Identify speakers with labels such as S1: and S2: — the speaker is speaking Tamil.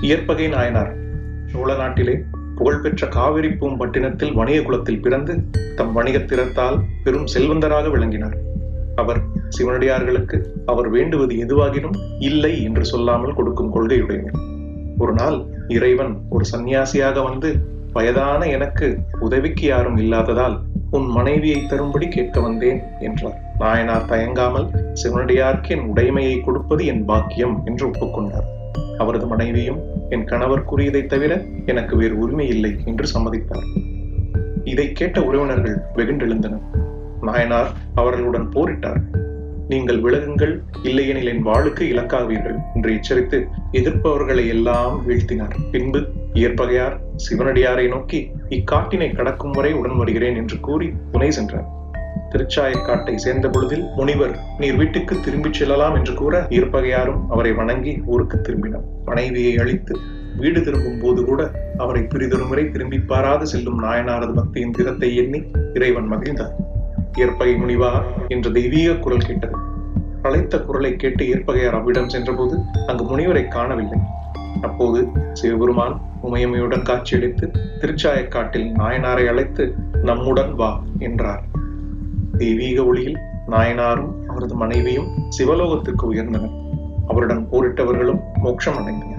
S1: இயற்பகை நாயனார். சோழ நாட்டிலே புகழ்பெற்ற காவிரி பூம்பட்டினத்தில் வணிக குலத்தில் பிறந்து தம் வணிகத் திறத்தால் பெரும் செல்வந்தராக விளங்கினார். அவர் சிவனடியார்களுக்கு அவர் வேண்டுவது எதுவாகினும் இல்லை என்று சொல்லாமல் கொடுக்கும் கொள்கையுடையவர் ஒரு நாள் இறைவன் ஒரு சந்நியாசியாக வந்து வயதான எனக்கு உதவிக்கு யாரும் இல்லாததால் உன் மனைவியை தரும்படி கேட்க வந்தேன் என்றார். நாயனார் தயங்காமல் சிவனடியார்க்கு என் உடைமையை கொடுப்பது என் பாக்கியம் என்று ஒப்புக்கொண்டார். அவரது மனைவியும் என் கணவர் கூறியதை தவிர எனக்கு வேறு உரிமை இல்லை என்று சம்மதித்தார். இதை கேட்ட உறவினர்கள் வெகுண்டெழுந்தனர். நாயனார் அவர்களுடன் போரிட்டார். நீங்கள் விலகுங்கள் இல்லையெனில் என் வாளுக்கு இலக்காவீர்கள் என்று எச்சரித்து எதிர்ப்பவர்களை எல்லாம் வீழ்த்தினார். பின்பு இயற்பகையார் சிவனடியாரை நோக்கி இக்காட்டினை கடக்கும் வரை உடன் வருகிறேன் என்று கூறி துணை சென்றார். திருச்சாயக்காட்டை சேர்ந்த பொழுதில் முனிவர் நீர் வீட்டுக்கு திரும்பிச் செல்லலாம் என்று கூற ஈர்ப்பகையாரும் அவரை வணங்கி ஊருக்கு திரும்பினார். மனைவியை அழித்து வீடு திரும்பும் போது கூட அவரை பிரிதொரு முறை திரும்பி பாராது செல்லும் நாயனாரது பக்தியின் திறத்தை எண்ணி இறைவன் மகிழ்ந்தார். இயற்பகை முனிவா என்ற தெய்வீக குரல் கேட்டது. அழைத்த குரலை கேட்டு இயற்பகையார் அவ்விடம் சென்றபோது அங்கு முனிவரை காணவில்லை. அப்போது சிவபெருமான் உமையமையுடன் காட்சியளித்து திருச்சாயக்காட்டில் நாயனாரை அழைத்து நம்முடன் வா என்றார். தெய்வீக ஒளியில் நாயனாரும் அவரது மனைவியும் சிவலோகத்திற்கு உயர்ந்தனர். அவருடன் போரிட்டவர்களும் மோட்சம் அடைந்தனர்